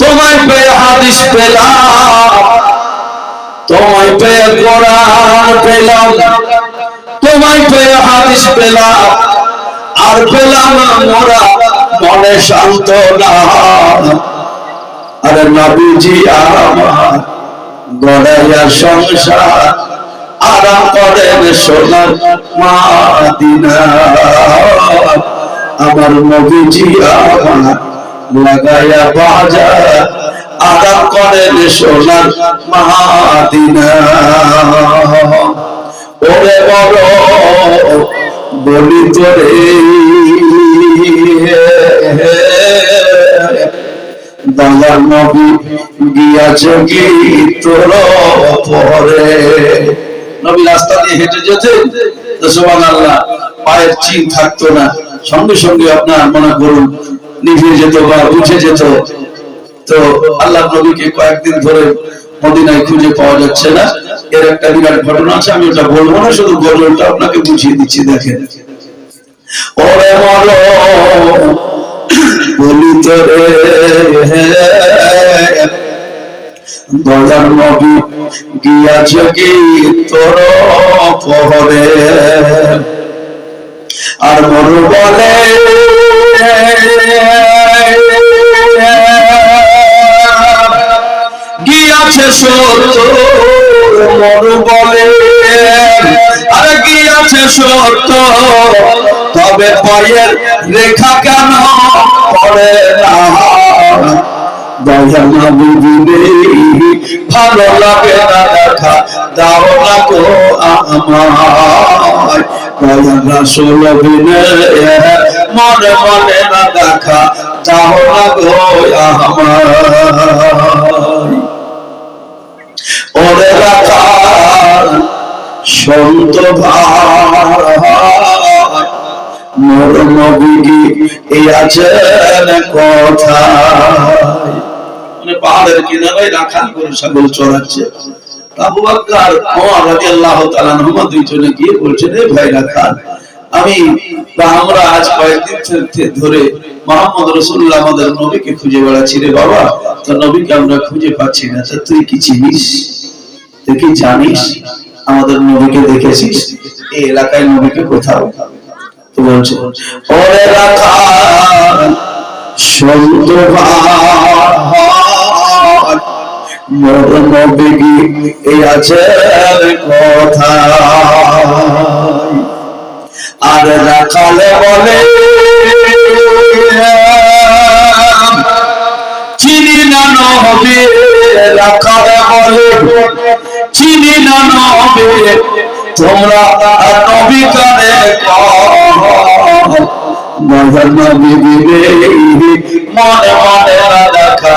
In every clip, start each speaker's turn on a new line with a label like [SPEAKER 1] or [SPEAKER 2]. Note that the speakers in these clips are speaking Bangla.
[SPEAKER 1] তোমায় পেয়ে হাদিস পেলাম, তোমায় পেয়ে কোরআন পেলাম, তোমায় পেয়ে হাদিস পেলাম, আর পেলাম মোরা, মনে শান্ত না। আরে নবীজি আমার গড়াইয়া সংসার, আরাম করেন সোনার মা দিনা আমার নবীজি আমার লাগাইয়া বাজার আরাম করেন সোনার মাদিনা ওরে বড় বলি তোরে। দাদার নবী গিয়াছে কি তোর পরে। নবী রাস্তা দিয়ে হেঁটে যেতেন, তো সোমান আল্লাহ পায়ের চিন থাকতো না। সঙ্গে সঙ্গে আপনার মনে করুন নিভে যেত বা উঠে যেত, তো আল্লাহ নবীকে কয়েকদিন ধরে মদিনায় খুঁজে পাওয়া যাচ্ছে না। এর একটা বিরাট ঘটনা আছে, আমি ওটা বলব না, শুধু গজলটা আপনাকে বুঝিয়ে দিচ্ছি, দেখেন। ওরে মরো, বলি তোরে, দয়ার নবী গিয়াছে কি তোর পহরে আর মরু বলে গিয়াছে সত্য মরু বলে আর গিয়াছে সত্য তবে পায়ের রেখা কেন পড়ে না? দয়ানা বুঝিলে ভালো লাগে না দেখা, দাও না গো আমায় দয়ানা সুলভিনে মনে মনে না দেখা দাও না গো আমায় ওরে রাখা সন্ত ভাই মোর নবী এই আছেন কোথায় মানে পাহাড়ের কিনারায় রাখাল করে ছাগল চড়াচ্ছে। খুঁজে বেড়াচ্ছি রে বাবা। তো নবীকে আমরা খুঁজে পাচ্ছি না। তা তুই কি চিনিস? তুই কি জানিস? আমাদের নবীকে দেখেছিস? এই এলাকায় নবীকে কোথাও? তো বলছে সন্ত নবী এই আছে কথা আর রাখালে বলে, চিনি না নবে রাখালে বলে, চিনি না নবে তোমরা নবী কানে মনে মনে দেখা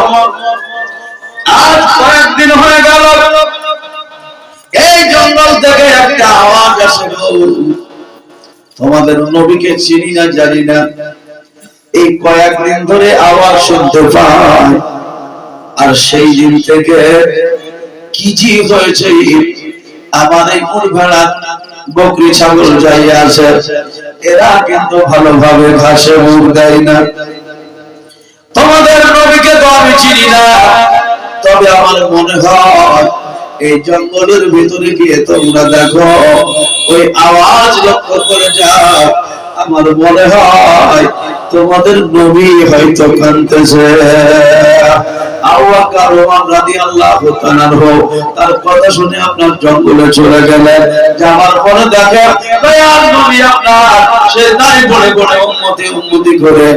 [SPEAKER 1] তোমাদের নবীকে চিনি না, জানি না। এই কয়েকদিন ধরে আওয়াজ শুনতে পাই। আর সেই দিন থেকে কি জি হয়েছে? আমার এই ভেড়া বকরি ছাগল যাই আছে। এরা কিন্তু ভালোভাবে ঘাসে মুখ দেয় না। তোমাদের নবীকে তো আমি চিনি না। তবে আমার মনে হয় এই জঙ্গলের ভিতরে গিয়ে তোমরা দেখো, ওই আওয়াজ লক্ষ্য করে যাও। আমার মনে হয় তোমাদের নবী হয়তো কানতেছে। জঙ্গলে চলে গেলেন। যাওয়ার পরে দেখে, দয়াল নবী আপনার সে উম্মতি করে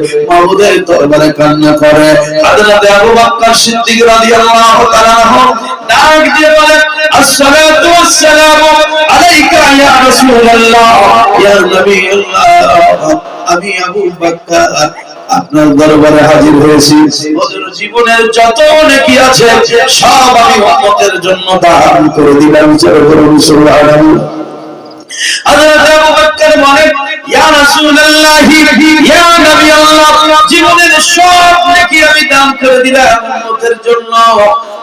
[SPEAKER 1] কান্না করে। সিদ্দিক রাদিয়াল্লাহু তাআলা ডাক দিয়ে বলে, আসসালাতু ওয়াসসালামু আলাইকা ইয়া রাসূলুল্লাহ, ইয়া নবিয়াল্লাহ। আমি আবু বকর, আপনার দরবারে হাজির হয়েছি। জীবনের যত নেকি আছে, সব আমি উম্মতের জন্য দান করে দিলাম, জয় করুন, সুবহানাল্লাহ। হযরত আবু বকর বলেন ইয়া রাসূলুল্লাহ, ইয়া নবী আল্লাহ জীবনের সব নেকি আমি দান করে দিলাম উম্মতের জন্য।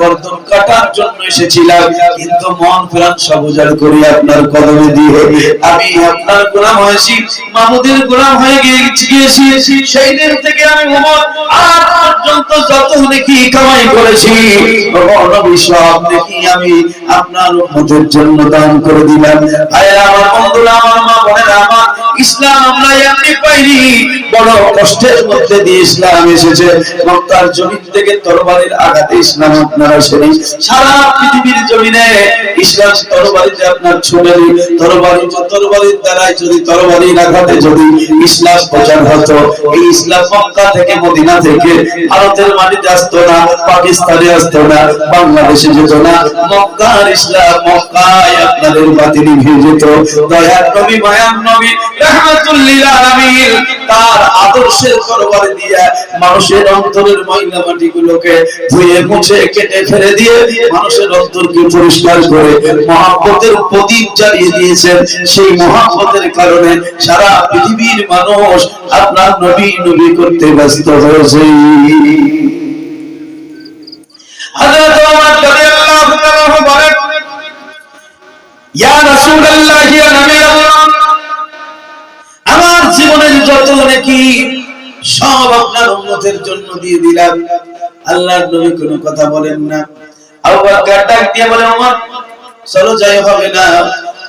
[SPEAKER 1] গর্দন কাটার জন্য এসেছিলাম, কিন্তু মন প্রাণ করে আপনার কদমে দিয়ে আমি আপনার গোলাম হয়েছি মাহমুদের গোলাম হয়ে গিয়েছি। সেই দিন থেকে আমি আজ পর্যন্ত যত কামাই করেছি আমি আপনার জন্য দান করে দিলাম। আমার বন্ধুরা, আমার ইসলাম পাইনি। বড় কষ্টের মধ্যে দিয়ে ইসলাম এসেছে। জমিন থেকে আঘাতে ইসলাম সারা পৃথিবীর জমিনে ইসলাম আপনার তরবারি তরবারির দ্বারাই যদি তরবারির আঘাতে যদি ইসলাম প্রচার হতো, এই ইসলাম মক্কা থেকে, মদিনা থেকে, ভারতের মাটিতে আসতো না, পাকিস্তানে আসতো না, বাংলাদেশে যেত না, মক্কার ইসলাম মক্কায় আপনাদের বাতিল হয়ে যেত। দয়ার নবী, মায়ার নবী তার আদর্শের তরবারি দিয়ে মানুষের অন্তরের ময়লা মাটিগুলোকে ধুয়ে মুছে কেটে ফেলে দিয়ে মানুষের অন্তরকে পরিষ্কার করে মহাব্বতের প্রদীপ জ্বালিয়ে দিয়েছেন। সেই মহাব্বতের কারণে সারা পৃথিবীর মানুষ আপনার নবী নবী করতে ব্যস্ত হয়েছে। হযরত ওমর রাদিয়াল্লাহু তাআলা বলেন, ইয়া রাসূলুল্লাহ, ইয়া নবী আল্লাহ আমার জীবনের যত নাকি সব আপনার উম্মতের জন্য দিয়ে দিলাম। আল্লাহর নবী কোনো কথা বলেন না। আবু বকর ডাক দিয়ে বলে, ওমর, চলো যাই, হবে না।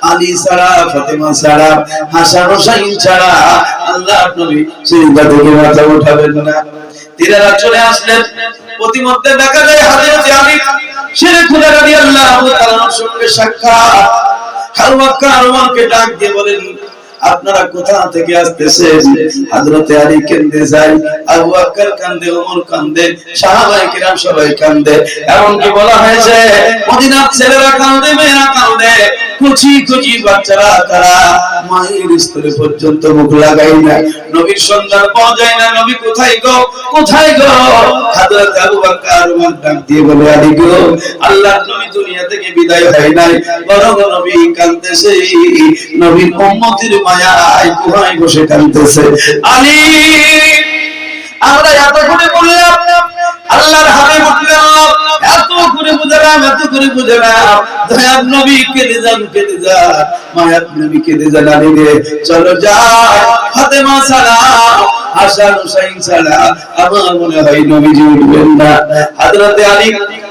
[SPEAKER 1] আলী ছাড়া, ফাতেমা ছাড়া হাসান হোসাইন ছাড়া আল্লাহর নবী সিজদা থেকে মাথা উঠাবেন না। তিনারা চলে আসলেন। প্রতিমধ্যে দেখা যায় হযরত আলী। শেরে খুদা রাদিয়াল্লাহু তাআলার সঙ্গে সাক্ষাৎ। হালওয়াক্কা আরওয়ানকে ডাক দিয়ে বলেন আপনারা কোথা থেকে আসতেছেন? হযরতে আলী কেন্দে যায় আবু বকর কান্দে, ওমর কান্দে, সাহাবায়ে কিরাম সবাই কান্দে। এমন কি বলা হয়েছে, মদিনার ছেলেরা কান্দে, মেয়েরা কান্দে। কুচি কুচি বাচ্চারা, তারা মায়ের স্তরে পর্যন্ত মুখ লাগাই না। নবীর সন্ধান পাওয়া যায় না, নবী কোথায় গো? কোথায় গো? হযরত আবু বকর ওমর ডাক দিয়ে বলে, আলী গো, আল্লাহর নবী দুনিয়া থেকে বিদায় হয় নাই। বরং নবী কাঁদতেছে নবীর উম্মতের মায়ায় গুহায় বসে কাঁদতেছে। আলী আমরা এত করে বললাম, আল্লাহর হাবিব বললাম এত করে বুঝালাম, এত করে বুঝালাম। দয়াব নবী কেঁদে যান কেঁদে যান। মায়াব নবী কেঁদে যান আলী রে, চলো যা ফাতেমা সালাম হাসান হুসাইন ছাড়া আমার মনে হয় নবীজি উঠবেন না। হযরতে আলী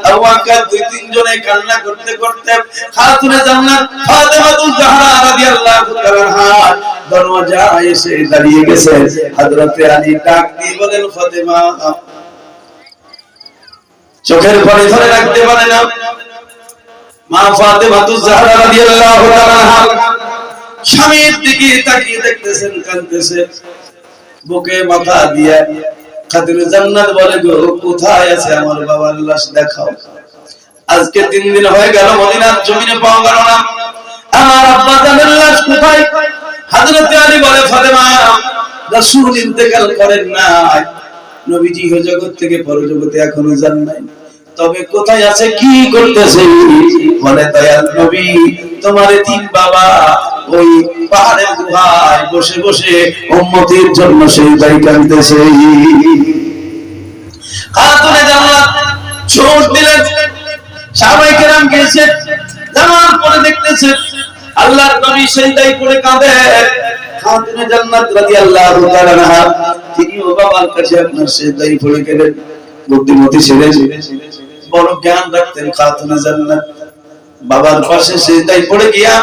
[SPEAKER 1] আবু বকর দুই তিনজনে কান্না করতে করতে খাতুনে জান্নাত ফাতেমাতুল জাহরা রাদিয়াল্লাহু তাআলা দরওয়াজা এসে দাঁড়িয়ে গেছে। হযরতে আলী ডাক দিয়ে বলেন, ফাতেমা, চোখের পানি ধরে রাখতে পারে না। মা ফাতেমাতুল জাহরা রাদিয়াল্লাহু তাআলা স্বামীর দিকে তাকিয়ে দেখতেছেন, কাঁদতেছে। বুকে মাথা দিয়ে খাতির জান্নাত বলে, গো, কোথায় আছে আমার বাবার লাশ? দেখাও। আজকে তিন দিন হয়ে গেল মদিনার জমিনে পাওয়া গেল না। আমার আব্বা জানের লাশ কোথায়? হযরত আলী বলে, ফাতেমা, রাসূল ইন্তেকাল করেন নাই। নবীজি হে জগৎ থেকে পরজগতে এখনও যান নাই। তবে কোথায় আছে, কি করতেছে? বলে দয়াল নবী, তোমার তিন বাবা ওই পাহাড়ের গুহায় বসে বসে উম্মতির জন্য সেই দায় কাঁদতেছে খাতুনে জান্নাত ছোট গিয়েছে জানার পরে দেখতেছে আল্লাহর নবী সেই করে কাঁদে। খাতুনে জান্নাত রাদিয়াল্লাহু তাআলা বাবার কাছে আপনার সেই দায় পড়ে গেলেন। বুদ্ধিমতী ছেলে। বড় জ্ঞান রাখতেন খাতুনে জান্নাত। বাবার পাশে সেজদায় পড়ে গিয়া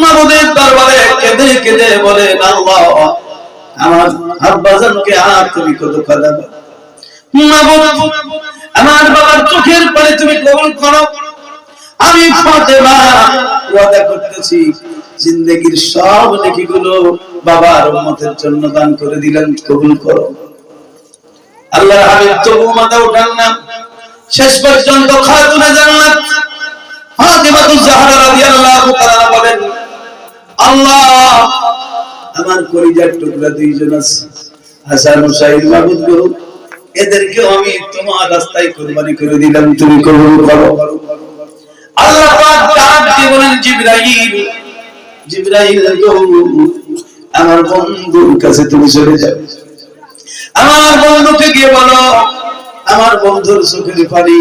[SPEAKER 1] মাবুদের দরবারে কেঁদে কেঁদে বলে আল্লাহ, আমার আব্বাজানকে আর তুমি কত আমার বাবার চোখের পানি তুমি কবুল করো। আমি ফাতেমা, ওয়াদা করতেছি, জিন্দগির সব নেকিগুলো বাবার উম্মতের জন্য দান করে দিলেন, কবুল করো। আল্লাহর হাবিব তবু মাথা উঠান না। শেষ পর্যন্ত খাতুনে জান্নাত ফাতেমাতু জাহরা রাদিয়াল্লাহু তাআলা বলেন, আল্লাহ আমার কলিজার টুকরা দুইজন আছে। হাসান হুসাইন মাহমুদ গো এদেরকে আমি তোমার রাস্তায় কুরবানি করে দিলাম, তুমি কবুল করো। আল্লাহ পাক ডাক দিয়ে বলেন, জিবরাইল জিবরাইল গো, আমার বন্ধুর কাছে তুমি চলে যাও। আমার বন্ধুকে গিয়ে বলো আমার বন্ধুর চোখের পানি,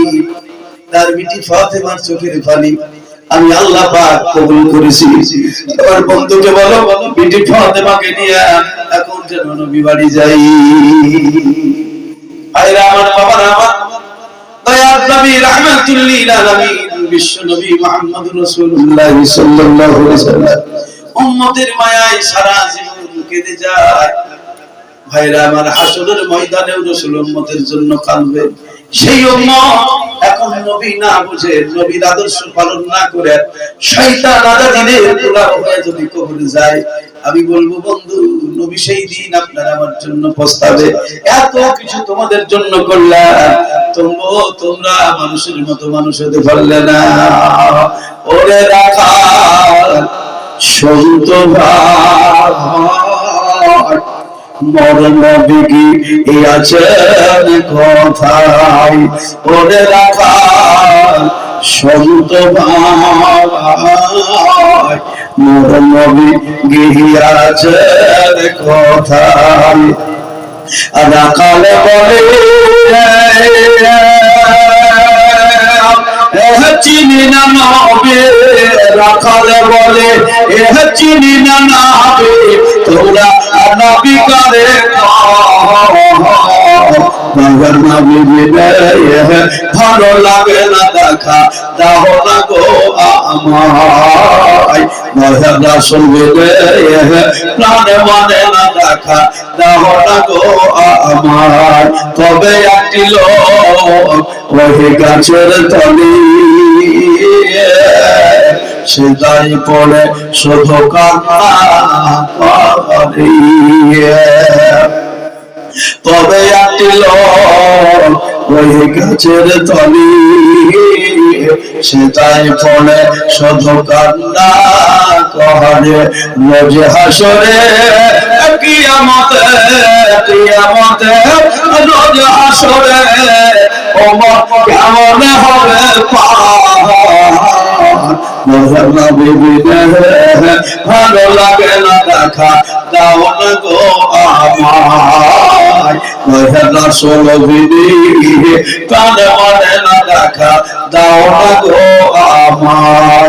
[SPEAKER 1] তার বিটি ফাতেমার চোখের পানি, আমি আল্লাহ পাক কবুল করেছি। আমার বন্ধুকে বলো বিটি ফাতেমাকে নিয়ে এখন যেন নবী বাড়ি যাই। আইরা আমার বাবার, আমার দয়ার নবী, রাহমাতুল লিল আলামিন, বিশ্ব নবী মুহাম্মদ রাসূলুল্লাহ সাল্লাল্লাহু আলাইহি সাল্লাম উম্মতের মায়ায় সারা জীবন কেঁদে যায়। ভাইরা আমার রাসূল উম্মতের জন্য কাঁদবে। সেই উম্মত এখন নবী না বুঝে, নবীর আদর্শ পালন না করে শয়তান হয়ে যদি কবরে যায়, আমি বলব, বন্ধু, নবী সেই দিন আপনারা আমার জন্য প্রস্তাবে। এত কিছু তোমাদের জন্য করলাম তোমরা তোমরা মানুষের মতো মানুষ হতে পারলে না। ওরে রাখা সন্ত ভাই মরণ বিকি এই আছেন কথাই? ওরে রাখা সন্ত ভাই মরণ বিকি আছেন বলে চিনি না নবে রাখালে বলে চিনি না নাবে তোরা নবী করে মগর নবী ভালো লাগে না দেখা, দাও না গো আমায়। মহের রাসুল বিনে প্রাণ মানে না দেখা, দাও না গো আমায়। তবে একটি লোক ওই গাছের তলি সেটাই পড়ে শুধু তবে লোক ওই গাছের তলি সেটাই পড়ে শুধু কান্না করে। রোজ হাসরে কিয়ামতে কিয়ামতে রোজ হাসরে, ওমর কেমন হবে ভালো লাগে না দেখা। দাও না গো আমায়। মহেলা ষোলো বিধি কানে মানে না দেখা। দাও না গো আমায়।